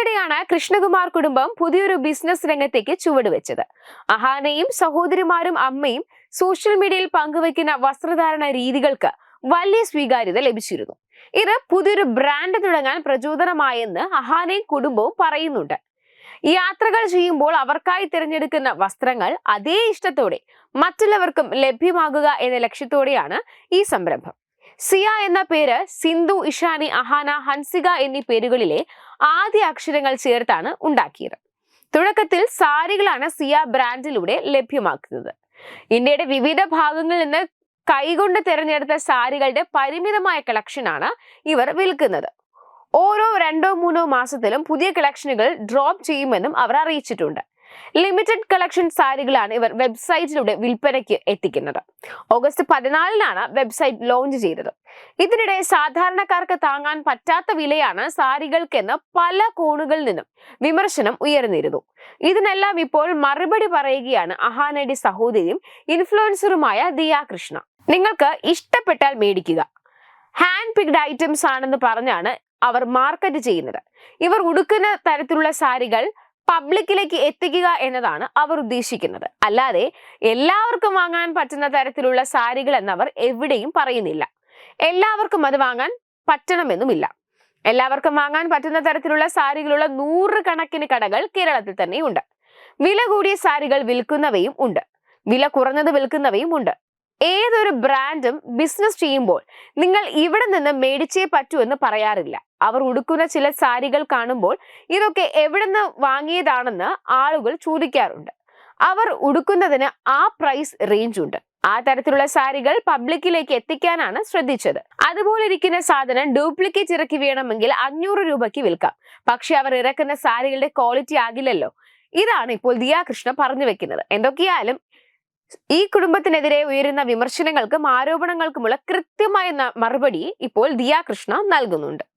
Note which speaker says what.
Speaker 1: അടുത്തിടെയാണ് കൃഷ്ണകുമാർ കുടുംബം പുതിയൊരു ബിസിനസ് രംഗത്തേക്ക് ചുവടുവെച്ചത്. അഹാനയും സഹോദരിമാരും അമ്മയും സോഷ്യൽ മീഡിയയിൽ പങ്കുവെക്കുന്ന വസ്ത്രധാരണ രീതികൾക്ക് വലിയ സ്വീകാര്യത ലഭിച്ചിരുന്നു. ഇത് പുതിയൊരു ബ്രാൻഡ് തുടങ്ങാൻ പ്രചോദനമായെന്ന് അഹാനയും കുടുംബവും പറയുന്നുണ്ട്. യാത്രകൾ ചെയ്യുമ്പോൾ അവർക്കായി തിരഞ്ഞെടുക്കുന്ന വസ്ത്രങ്ങൾ അതേ ഇഷ്ടത്തോടെ മറ്റുള്ളവർക്കും ലഭ്യമാകുക എന്ന ലക്ഷ്യത്തോടെയാണ് ഈ സംരംഭം. സിയ എന്ന പേര് സിന്ധു ഇഷാനി അഹാന ഹൻസിക എന്നീ പേരുകളിലെ ആദ്യ അക്ഷരങ്ങൾ ചേർത്താണ് ഉണ്ടാക്കിയത്. തുടക്കത്തിൽ സാരികളാണ് സിയ ബ്രാൻഡിലൂടെ ലഭ്യമാക്കുന്നത്. ഇന്ത്യയുടെ വിവിധ ഭാഗങ്ങളിൽ നിന്ന് കൈകൊണ്ട് തിരഞ്ഞെടുത്ത സാരികളുടെ പരിമിതമായ കളക്ഷനാണ് ഇവർ വിൽക്കുന്നത്. ഓരോ രണ്ടോ മൂന്നോ മാസത്തിലും പുതിയ കളക്ഷനുകൾ ഡ്രോപ്പ് ചെയ്യുമെന്നും അവർ അറിയിച്ചിട്ടുണ്ട്. ലിമിറ്റഡ് കളക്ഷൻ സാരികളാണ് ഇവർ വെബ്സൈറ്റിലൂടെ വിൽപ്പനയ്ക്ക് എത്തിക്കുന്നത്. ഓഗസ്റ്റ് പതിനാലിനാണ് വെബ്സൈറ്റ് ലോഞ്ച് ചെയ്തത്. ഇതിനിടെ സാധാരണക്കാർക്ക് താങ്ങാൻ പറ്റാത്ത വിലയാണ് സാരികൾക്കെന്ന് പല കോണുകളിൽ നിന്നും വിമർശനം ഉയർന്നിരുന്നു. ഇതിനെല്ലാം ഇപ്പോൾ മറുപടി പറയുകയാണ് അഹാനടി സഹോദരിയും ഇൻഫ്ലുവൻസറുമായ ദിയ കൃഷ്ണ. നിങ്ങൾക്ക് ഇഷ്ടപ്പെട്ടാൽ മേടിക്കുക. ഹാൻഡ് പിക്ഡ് ഐറ്റംസ് ആണെന്ന് പറഞ്ഞാണ് അവർ മാർക്കറ്റ് ചെയ്യുന്നത്. ഇവർ ഉടുക്കുന്ന തരത്തിലുള്ള സാരികൾ പബ്ലിക്കിലേക്ക് എത്തിക്കുക എന്നതാണ് അവർ ഉദ്ദേശിക്കുന്നത്. അല്ലാതെ എല്ലാവർക്കും വാങ്ങാൻ പറ്റുന്ന തരത്തിലുള്ള സാരികൾ എന്നവർ എവിടെയും പറയുന്നില്ല. എല്ലാവർക്കും അത് വാങ്ങാൻ പറ്റണമെന്നുമില്ല. എല്ലാവർക്കും വാങ്ങാൻ പറ്റുന്ന തരത്തിലുള്ള സാരികളുള്ള നൂറുകണക്കിന് കടകൾ കേരളത്തിൽ തന്നെയുണ്ട്. വില കൂടിയ സാരികൾ വിൽക്കുന്നവയും ഉണ്ട്. വില കുറഞ്ഞത് വിൽക്കുന്നവയും ഉണ്ട്. ഏതൊരു ബ്രാൻഡും ബിസിനസ് ചെയ്യുമ്പോൾ നിങ്ങൾ ഇവിടെ നിന്ന് മേടിച്ചേ പറ്റൂ എന്ന് പറയാറില്ല. അവർ ഉടുക്കുന്ന ചില സാരികൾ കാണുമ്പോൾ ഇതൊക്കെ എവിടെ നിന്ന് വാങ്ങിയതാണെന്ന് ആളുകൾ ചോദിക്കാറുണ്ട്. അവർ ഉടുക്കുന്നതിന് ആ പ്രൈസ് റേഞ്ച് ഉണ്ട്. ആ തരത്തിലുള്ള സാരികൾ പബ്ലിക്കിലേക്ക് എത്തിക്കാനാണ് ശ്രദ്ധിച്ചത്. അതുപോലെ ഇരിക്കുന്ന സാധനം ഡ്യൂപ്ലിക്കേറ്റ് ഇറക്കി വേണമെങ്കിൽ അഞ്ഞൂറ് രൂപയ്ക്ക് വിൽക്കാം. പക്ഷെ അവർ ഇറക്കുന്ന സാരികളുടെ ക്വാളിറ്റി ആകില്ലല്ലോ. ഇതാണ് ഇപ്പോൾ ദിയ കൃഷ്ണ പറഞ്ഞു വെക്കുന്നത്. എന്തൊക്കെയായാലും ഈ കുടുംബത്തിനെതിരെ ഉയരുന്ന വിമർശനങ്ങൾക്കും ആരോപണങ്ങൾക്കുമുള്ള കൃത്യമായ മറുപടി ഇപ്പോൾ ദിയാകൃഷ്ണ നൽകുന്നുണ്ട്.